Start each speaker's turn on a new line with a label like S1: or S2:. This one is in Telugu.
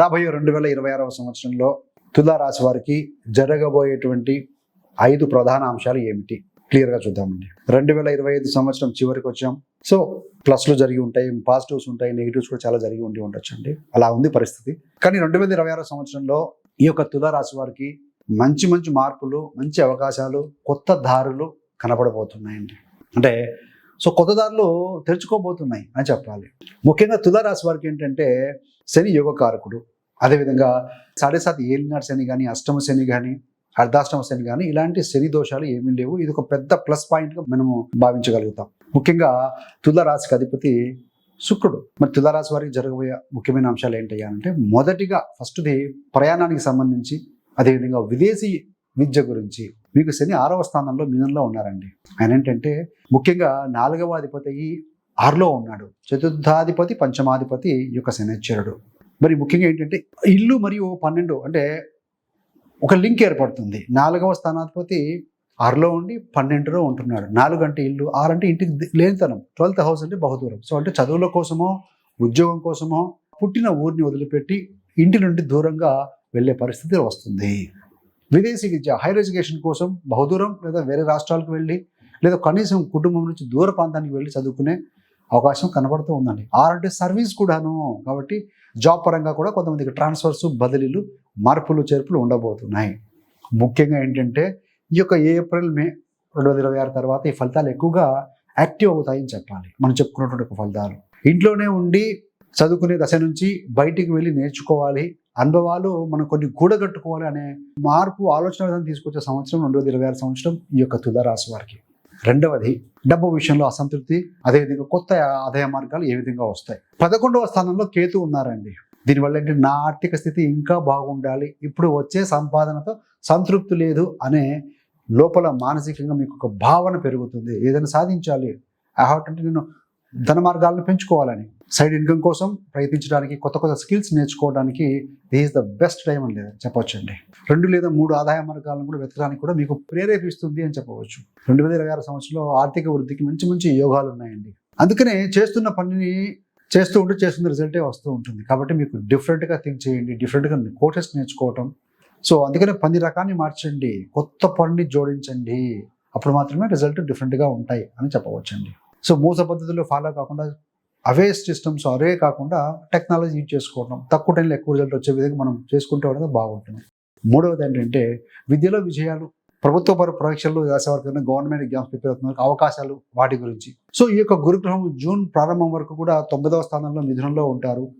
S1: రాబోయే రెండు వేల ఇరవై ఆరవ సంవత్సరంలో తులారాశి వారికి జరగబోయేటువంటి ఐదు ప్రధాన అంశాలు ఏమిటి? క్లియర్గా చూద్దామండి. రెండు వేల ఇరవై ఐదు సంవత్సరం చివరికి వచ్చాం. సో ప్లస్లు జరిగి ఉంటాయి పాజిటివ్స్ ఉంటాయి నెగిటివ్స్ కూడా చాలా జరిగి ఉండి ఉండొచ్చు అండి అలా ఉంది పరిస్థితి. కానీ రెండు వేల ఇరవై ఆరో సంవత్సరంలో ఈ యొక్క తులారాశి వారికి మంచి మంచి మార్పులు మంచి అవకాశాలు కొత్త దారులు కనపడబోతున్నాయండి అంటే సో కొత్త దారులు తెరుచుకోబోతున్నాయి అని చెప్పాలి. ముఖ్యంగా తులారాశి వారికి ఏంటంటే శని యోగకారకుడు అదేవిధంగా సాడే సాత్ ఏలినాడు శని కానీ అష్టమ శని కానీ అర్ధాష్టమ శని కానీ ఇలాంటి శని దోషాలు ఏమీ లేవు. ఇది ఒక పెద్ద ప్లస్ పాయింట్గా మనము భావించగలుగుతాం. ముఖ్యంగా తులారాశికి అధిపతి శుక్రుడు. మరి తులారాశి వారికి జరగబోయే ముఖ్యమైన అంశాలు ఏంటయ్యా అంటే మొదటిగా ఫస్ట్ది ప్రయాణానికి సంబంధించి అదేవిధంగా విదేశీ విద్య గురించి మీకు శని ఆరవ స్థానంలో మీనంలో ఉన్నారండి. ఆయన ఏంటంటే ముఖ్యంగా నాలుగవ అధిపతి ఆరులో ఉన్నాడు. చతుర్థాధిపతి పంచమాధిపతి యొక్క శనిశ్చరుడు. మరి ముఖ్యంగా ఏంటంటే ఇల్లు మరియు పన్నెండు అంటే ఒక లింక్ ఏర్పడుతుంది. నాలుగవ స్థానాధిపతి ఆరులో ఉండి పన్నెండులో ఉంటున్నాడు. నాలుగు అంటే ఇల్లు ఆరు అంటే ఇంటికి లేనితనం. ట్వెల్త్ హౌస్ అంటే బహుదూరం. సో అంటే చదువుల కోసమో ఉద్యోగం కోసమో పుట్టిన ఊరిని వదిలిపెట్టి ఇంటి నుండి దూరంగా వెళ్ళే పరిస్థితి వస్తుంది. విదేశీ విద్య హైయర్ ఎడ్యుకేషన్ కోసం బహుదూరం లేదా వేరే రాష్ట్రాలకు వెళ్ళి లేదా కనీసం కుటుంబం నుంచి దూర ప్రాంతానికి వెళ్ళి చదువుకునే అవకాశం కనబడుతూ ఉందండి. ఆర్ అంటే సర్వీస్ కూడాను కాబట్టి జాబ్ పరంగా కూడా కొంతమందికి ట్రాన్స్ఫర్స్ బదిలీలు మార్పులు చేర్పులు ఉండబోతున్నాయి. ముఖ్యంగా ఏంటంటే ఈ యొక్క ఏప్రిల్ మే రెండు వేల ఇరవై ఆరు తర్వాత ఈ ఫలితాలు ఎక్కువగా యాక్టివ్ అవుతాయని చెప్పాలి. మనం చెప్పుకున్నటువంటి ఫలితాలు. ఇంట్లోనే ఉండి చదువుకునే దశ నుంచి బయటికి వెళ్ళి నేర్చుకోవాలి. అనుభవాలు మనం కొన్ని కూడగట్టుకోవాలి అనే మార్పు ఆలోచన విధానం తీసుకొచ్చే సంవత్సరం రెండు వేల ఇరవై ఆరు సంవత్సరం ఈ యొక్క తులారాశి వారికి. రెండవది డబ్బు విషయంలో అసంతృప్తి అదేవిధంగా కొత్త ఆదాయ మార్గాలు ఏ విధంగా వస్తాయి? పదకొండవ స్థానంలో కేతు ఉన్నారండి. దీనివల్ల ఏంటి నా ఆర్థిక స్థితి ఇంకా బాగుండాలి. ఇప్పుడు వచ్చే సంపాదనతో సంతృప్తి లేదు అనే లోపల మానసికంగా మీకు ఒక భావన పెరుగుతుంది. ఏదైనా సాధించాలి. ఐ హాట్ అంటే నేను ధన మార్గాలను పెంచుకోవాలని. సైడ్ ఇన్కమ్ కోసం ప్రయత్నించడానికి కొత్త కొత్త స్కిల్స్ నేర్చుకోవడానికి ఈజ్ ద బెస్ట్ టైం అని లేదా. చెప్పొచ్చండి. రెండు లేదా మూడు ఆదాయ మార్గాలను కూడా వెతకడానికి కూడా మీకు ప్రేరేపిస్తుంది అని చెప్పవచ్చు. రెండు వేల ఇరవై ఆరు సంవత్సరంలో ఆర్థిక వృద్ధికి మంచి మంచి యోగాలు ఉన్నాయండి. అందుకనే చేస్తున్న పనిని చేస్తూ ఉంటే చేస్తున్న రిజల్టే వస్తూ ఉంటుంది. కాబట్టి మీకు డిఫరెంట్గా థింక్ చేయండి. డిఫరెంట్గా కోర్సెస్ నేర్చుకోవటం. సో అందుకనే పని రకాన్ని మార్చండి. కొత్త పనిని జోడించండి. అప్పుడు మాత్రమే రిజల్ట్ డిఫరెంట్గా ఉంటాయి అని చెప్పవచ్చండి. సో మూస పద్ధతిలో ఫాలో కాకుండా అవే సిస్టమ్స్ అవే కాకుండా టెక్నాలజీ యూజ్ చేసుకోవడం తక్కువ టైంలో ఎక్కువ రిజల్ట్ వచ్చే విధంగా మనం చేసుకుంటే అనేది బాగుంటుంది. మూడవది ఏంటంటే విద్యలో విజయాలు ప్రభుత్వ పర పరీక్షల్లో రాసేవారికి గవర్నమెంట్ ఎగ్జామ్స్ ప్రిపేర్ అవుతున్న అవకాశాలు వాటి గురించి. సో ఈ యొక్క గురుగ్రహం జూన్ ప్రారంభం వరకు కూడా తొమ్మిదవ స్థానంలో మిథునంలో ఉంటారు.